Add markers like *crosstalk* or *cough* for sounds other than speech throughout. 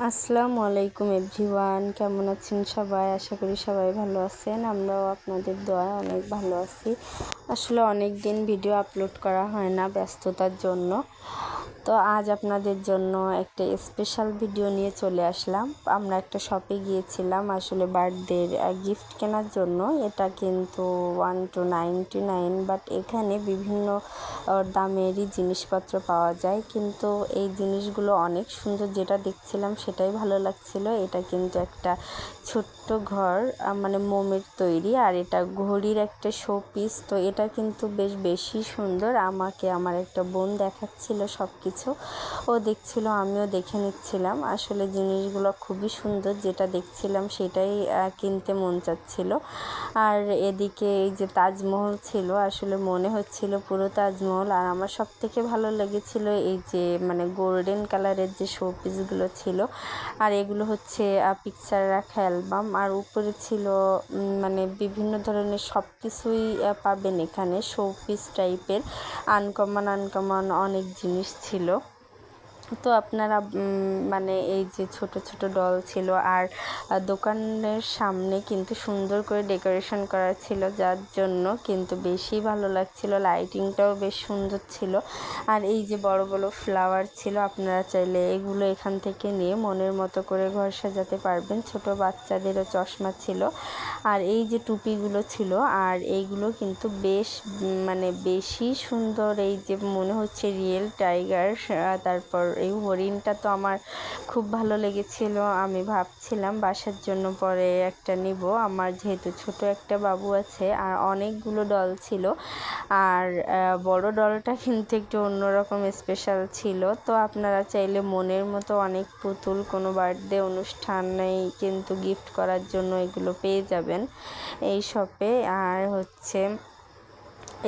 আসসালামু আলাইকুম এভরিওয়ান, কেমন আছেন সবাই? আশা করি সবাই ভালো আছেন, আমরাও আপনাদের দোয়া অনেক ভালো আছি। আসলে অনেক দিন ভিডিও আপলোড করা হয় না ব্যস্ততার জন্য। তো আজ আপনাদের জন্য একটা স্পেশাল ভিডিও নিয়ে চলে আসলাম। আমরা একটা শপে গিয়েছিলাম, আসলে বার্থডের গিফট কেনার জন্য। এটা কিন্তু one two ninety nine but এখানে বিভিন্ন দামেরই জিনিসপত্র পাওয়া যায়। কিন্তু এই জিনিসগুলো অনেক সুন্দর যেটা দেখছিলাম সেটাই ভালো লাগছিল। এটা কিন্তু একটা ছোট্ট ঘর মানে মোমের তৈরি, আর এটা ঘড়ির একটা শো পিস তো এটা কিন্তু বেশ বেশি সুন্দর। আমাকে আমার একটা বোন দেখাচ্ছিল সব কিছু ও দেখছিল, আমিও দেখে নিচ্ছিলাম। আসলে জিনিসগুলো খুবই সুন্দর, যেটা দেখছিলাম সেটাই কিনতে মন চাচ্ছিল। আর এদিকে এই যে তাজমহল ছিল, আসলে মনে হচ্ছিল পুরো তাজমহল। আর আমার সব থেকে ভালো লেগেছিল এই যে মানে গোল্ডেন কালারের যে শো পিসগুলো ছিল। আর এগুলো হচ্ছে পিকচার রাখা অ্যালবাম আর উপরে ছিল মানে বিভিন্ন ধরনের সব কিছুই পাবেন এখানে শো পিস টাইপের আনকমন আনকমন অনেক জিনিস ছিল। estilo তো আপনারা মানে এই যে ছোট ছোট ডল ছিল আর দোকানের সামনে কিন্তু সুন্দর করে ডেকোরেশন করা ছিল, যার জন্য কিন্তু বেশি ভালো লাগছিল লাইটিংটাও বেশ সুন্দর ছিল। আর এই যে বড় বড় ফ্লাওয়ার ছিল, আপনারা চাইলে এগুলো এখান থেকে নিয়ে মনের মতো করে ঘর সাজাতে পারবেন। ছোট বাচ্চাদেরও চশমা ছিল। আর এই যে টুপিগুলো ছিল, আর এইগুলো কিন্তু বেশ মানে বেশি সুন্দর, এই যে মনে হচ্ছে রিয়েল টাইগার তারপর এই হরিণটা তো আমার খুব ভালো লেগেছিল। আমি ভাবছিলাম বাসার জন্য পরে একটা নিব। আমার যেহেতু ছোট একটা বাবু আছে, আর অনেকগুলো ডল ছিল। আর বড় ডলটা *laughs* কিন্তু একটু অন্যরকম স্পেশাল ছিল। তো আপনারা চাইলে মনের মতো অনেক পুতুল, কোনো বার্থডে অনুষ্ঠানেই কিন্তু গিফট করার জন্য এগুলো পেয়ে যাবেন এই শপে আর হচ্ছে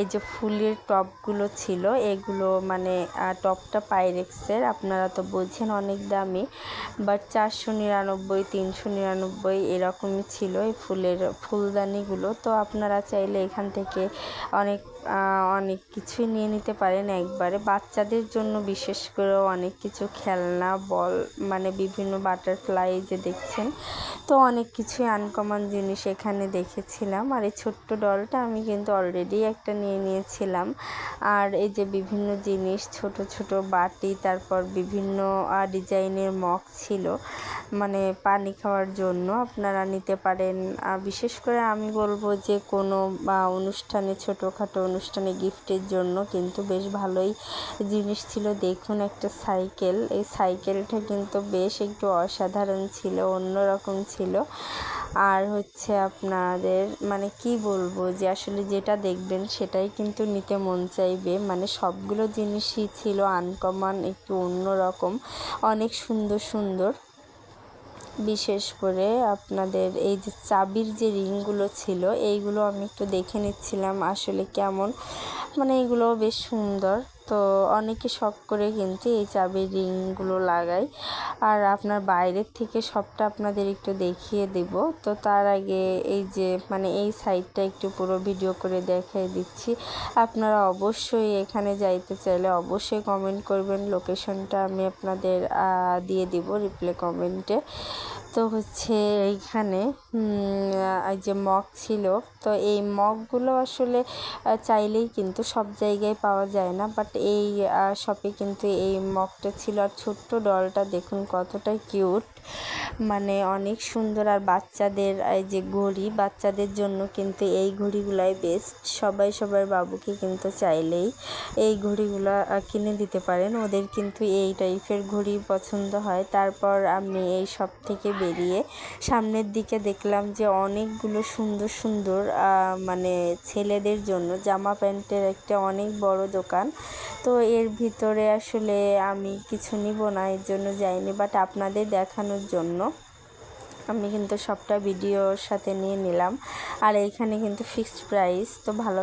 এই যে ফুলের টপগুলো ছিল, এগুলো মানে টপটা পাইরেক্সের, আপনারা তো বলছেন অনেক দামি বাট চারশো নিরানব্বই, তিনশো নিরানব্বই এরকমই ছিল এই ফুলের ফুলদানিগুলো। তো আপনারা চাইলে এখান থেকে অনেক অনেক কিছুই নিয়ে নিতে পারেন একবারে। বাচ্চাদের জন্য বিশেষ করে অনেক কিছু খেলনা, বল মানে বিভিন্ন বাটারফ্লাই যে দেখছেন, তো অনেক কিছুই আনকমন জিনিস এখানে দেখেছিলাম। আর এই ছোট্ট ডলটা আমি কিন্তু অলরেডি একটা নিয়ে নিয়েছিলাম। আর এই যে বিভিন্ন জিনিস, ছোট ছোট বাটি, তারপর বিভিন্ন ডিজাইনের মগ ছিল মানে পানি খাওয়ার জন্য আপনারা নিতে পারেন। বিশেষ করে আমি বলব যে কোনো অনুষ্ঠানে ছোটোখাটো অনুষ্ঠানে গিফটের জন্য কিন্তু বেশ ভালোই জিনিস ছিল। দেখুন একটা সাইকেল, এই সাইকেলটা কিন্তু বেশ একটু অসাধারণ ছিল, অন্যরকম ছিল। আর হচ্ছে আপনাদের মানে কি বলব যে আসলে যেটা দেখবেন সেটাই কিন্তু নিতে মন চাইবে। মানে সবগুলো জিনিসই ছিল আনকমন একটু অন্যরকম, অনেক সুন্দর সুন্দর। বিশেষ করে আপনাদের এই যে চাবির যে রিংগুলো ছিল, এইগুলো আমি একটু দেখে নিচ্ছিলাম আসলে কেমন। মানে এগুলো বেশ সুন্দর। তো অনেকে শখ করে কিন্তু এই চাবির রিংগুলো লাগায় আর আপনার বাইরের থেকে সবটা আপনাদের একটু দেখিয়ে দেব। তো তার আগে এই যে মানে এই সাইডটা একটু পুরো ভিডিও করে দেখিয়ে দিচ্ছি। আপনারা অবশ্যই এখানে যাইতে চাইলে অবশ্যই কমেন্ট করবেন। লোকেশনটা আমি আপনাদের দিয়ে দিব রিপ্লে কমেন্টে তো হচ্ছে এইখানে এই যে মগ ছিল, তো এই মগগুলো আসলে চাইলেই কিন্তু সব জায়গায় পাওয়া যায় না বাট এই শপে কিন্তু এই মগটা ছিল। আর ছোট্ট ডলটা দেখুন কতটা কিউট মানে অনেক সুন্দর। আর বাচ্চাদের, এই যে ঘড়ি, বাচ্চাদের জন্য কিন্তু এই ঘড়িগুলাই বেস্ট সবাই সবার বাবুকে কিন্তু চাইলেই এই ঘড়িগুলো কিনে দিতে পারেন। ওদের কিন্তু এই টাইপের ঘড়ি পছন্দ হয়। তারপর আমি এই সব থেকে বেরিয়ে সামনের দিকে দেখলাম যে অনেকগুলো সুন্দর সুন্দর মানে ছেলেদের জন্য জামা প্যান্টের একটা অনেক বড় দোকান। তো এর ভিতরে আসলে আমি কিছু নিব না, এর জন্য যাইনি। বাট আপনাদের দেখানোর জন্য আমি কিন্তু সবটা ভিডিওর সাথে নিয়ে নিলাম। আর এইখানে কিন্তু ফিক্সড প্রাইস তো ভালো